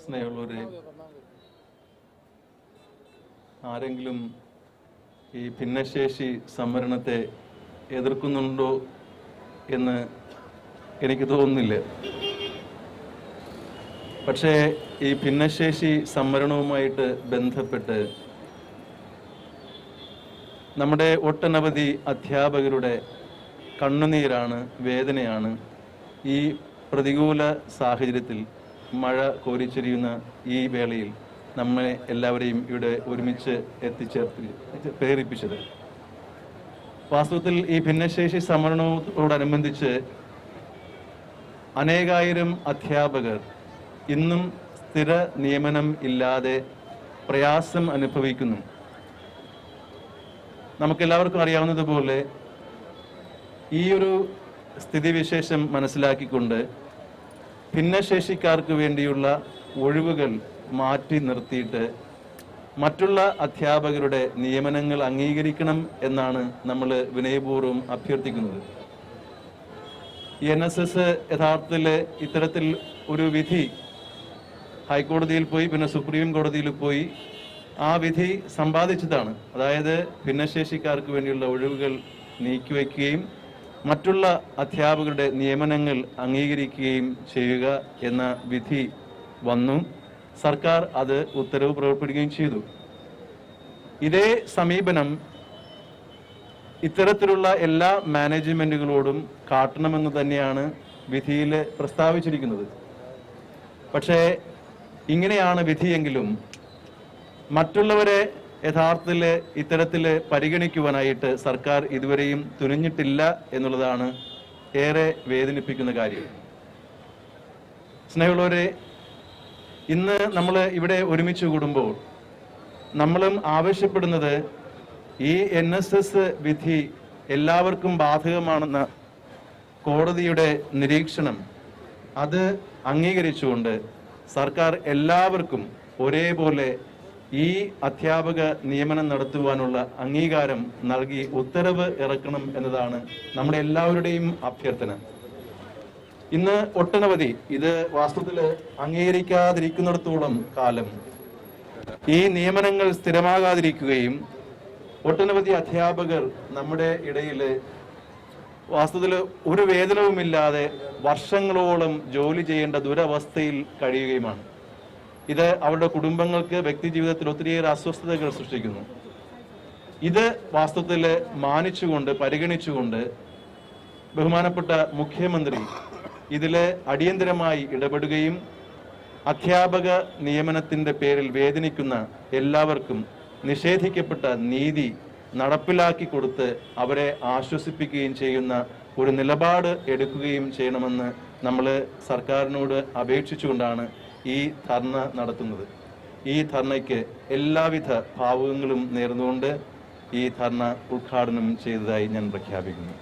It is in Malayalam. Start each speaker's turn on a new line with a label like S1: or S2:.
S1: സ്നേഹമുള്ളവരെ ആരെങ്കിലും ഈ ഭിന്നശേഷി സംവരണത്തെ എതിർക്കുന്നുണ്ടോ എന്ന് എനിക്ക് തോന്നുന്നില്ല. പക്ഷേ ഈ ഭിന്നശേഷി സംവരണവുമായിട്ട് ബന്ധപ്പെട്ട് നമ്മുടെ ഒട്ടനവധി അധ്യാപകരുടെ കണ്ണുനീരാണ് വേദനയാണ് ഈ പ്രതികൂല സാഹചര്യത്തിൽ മഴ കോരിച്ചൊരിയുന്ന ഈ വേളയിൽ നമ്മളെ എല്ലാവരെയും ഇവിടെ ഒരുമിച്ച് എത്തിച്ചേർത്തി പ്രേരിപ്പിച്ചത്. വാസ്തവത്തിൽ ഈ ഭിന്നശേഷി സംവരണത്തോടനുബന്ധിച്ച് അനേകായിരം അധ്യാപകർ ഇന്നും സ്ഥിര നിയമനം ഇല്ലാതെ പ്രയാസം അനുഭവിക്കുന്നു. നമുക്കെല്ലാവർക്കും അറിയാവുന്നതുപോലെ ഈ ഒരു സ്ഥിതിവിശേഷം മനസ്സിലാക്കിക്കൊണ്ട് ഭിന്നശേഷിക്കാർക്ക് വേണ്ടിയുള്ള ഒഴിവുകൾ മാറ്റി നിർത്തിയിട്ട് മറ്റുള്ള അധ്യാപകരുടെ നിയമനങ്ങൾ അംഗീകരിക്കണം എന്നാണ് നമ്മൾ വിനയപൂർവം അഭ്യർത്ഥിക്കുന്നത്. എൻ എസ് എസ് യഥാർത്ഥത്തിൽ ഇത്തരത്തിൽ ഒരു വിധി ഹൈക്കോടതിയിൽ പോയി പിന്നെ സുപ്രീം കോടതിയിൽ പോയി ആ വിധി സമ്പാദിച്ചതാണ്. അതായത് ഭിന്നശേഷിക്കാർക്ക് വേണ്ടിയുള്ള ഒഴിവുകൾ നീക്കിവെക്കുകയും മറ്റുള്ള അധ്യാപകരുടെ നിയമനങ്ങൾ അംഗീകരിക്കുകയും ചെയ്യുക എന്ന വിധി വന്നു. സർക്കാർ അത് ഉത്തരവ് പുറപ്പെടുകയും ചെയ്തു. ഇതേ സമീപനം ഇത്തരത്തിലുള്ള എല്ലാ മാനേജ്മെന്റുകളോടും കാട്ടണമെന്ന് തന്നെയാണ് വിധിയിൽ പ്രസ്താവിച്ചിരിക്കുന്നത്. പക്ഷേ ഇങ്ങനെയാണ് വിധിയെങ്കിലും മറ്റുള്ളവരെ യഥാർത്ഥത്തിൽ ഇത്തരത്തിൽ പരിഗണിക്കുവാനായിട്ട് സർക്കാർ ഇതുവരെയും തുനിഞ്ഞിട്ടില്ല എന്നുള്ളതാണ് ഏറെ വേദനിപ്പിക്കുന്ന കാര്യം. സ്നേഹമുള്ളവരെ ഇന്ന് നമ്മൾ ഇവിടെ ഒരുമിച്ച് കൂടുമ്പോൾ നമ്മളും ആവശ്യപ്പെടുന്നത് ഈ എൻ എസ് എസ് വിധി എല്ലാവർക്കും ബാധകമാണെന്ന കോടതിയുടെ നിരീക്ഷണം അത് അംഗീകരിച്ചുകൊണ്ട് സർക്കാർ എല്ലാവർക്കും ഒരേപോലെ ഈ അധ്യാപക നിയമനം നടത്തുവാനുള്ള അംഗീകാരം നൽകി ഉത്തരവ് ഇറക്കണം എന്നതാണ് നമ്മുടെ എല്ലാവരുടെയും അഭ്യർത്ഥന. ഇന്ന് ഒട്ടനവധി ഇത് വാസ്തവത്തിൽ അംഗീകരിക്കാതിരിക്കുന്നിടത്തോളം കാലം. ഈ നിയമനങ്ങൾ സ്ഥിരമാകാതിരിക്കുകയും ഒട്ടനവധി അധ്യാപകർ നമ്മുടെ ഇടയിൽ വാസ്തവത്തിൽ ഒരു വേതനവുമില്ലാതെ വർഷങ്ങളോളം ജോലി ചെയ്യേണ്ട ദുരവസ്ഥയിൽ കഴിയുകയുമാണ്. ഇത് അവരുടെ കുടുംബങ്ങൾക്ക് വ്യക്തി ജീവിതത്തിൽ ഒത്തിരിയേറെ അസ്വസ്ഥതകൾ സൃഷ്ടിക്കുന്നു. ഇത് വാസ്തവത്തിൽ മാനിച്ചുകൊണ്ട് പരിഗണിച്ചുകൊണ്ട് ബഹുമാനപ്പെട്ട മുഖ്യമന്ത്രി ഇതിൽ അടിയന്തരമായി ഇടപെടുകയും അധ്യാപക നിയമനത്തിന്റെ പേരിൽ വേദനിക്കുന്ന എല്ലാവർക്കും നിഷേധിക്കപ്പെട്ട നീതി നടപ്പിലാക്കി കൊടുത്ത് അവരെ ആശ്വസിപ്പിക്കുകയും ചെയ്യുന്ന ഒരു നിലപാട് എടുക്കുകയും ചെയ്യണമെന്ന് നമ്മൾ സർക്കാരിനോട് അപേക്ഷിച്ചുകൊണ്ടാണ് ഈ ധർണ നടത്തുന്നത്. ഈ ധർണയ്ക്ക് എല്ലാവിധ ഭാവുകങ്ങളും നേർന്നുകൊണ്ട് ഈ ധർണ ഉദ്ഘാടനം ചെയ്തതായി ഞാൻ പ്രഖ്യാപിക്കുന്നു.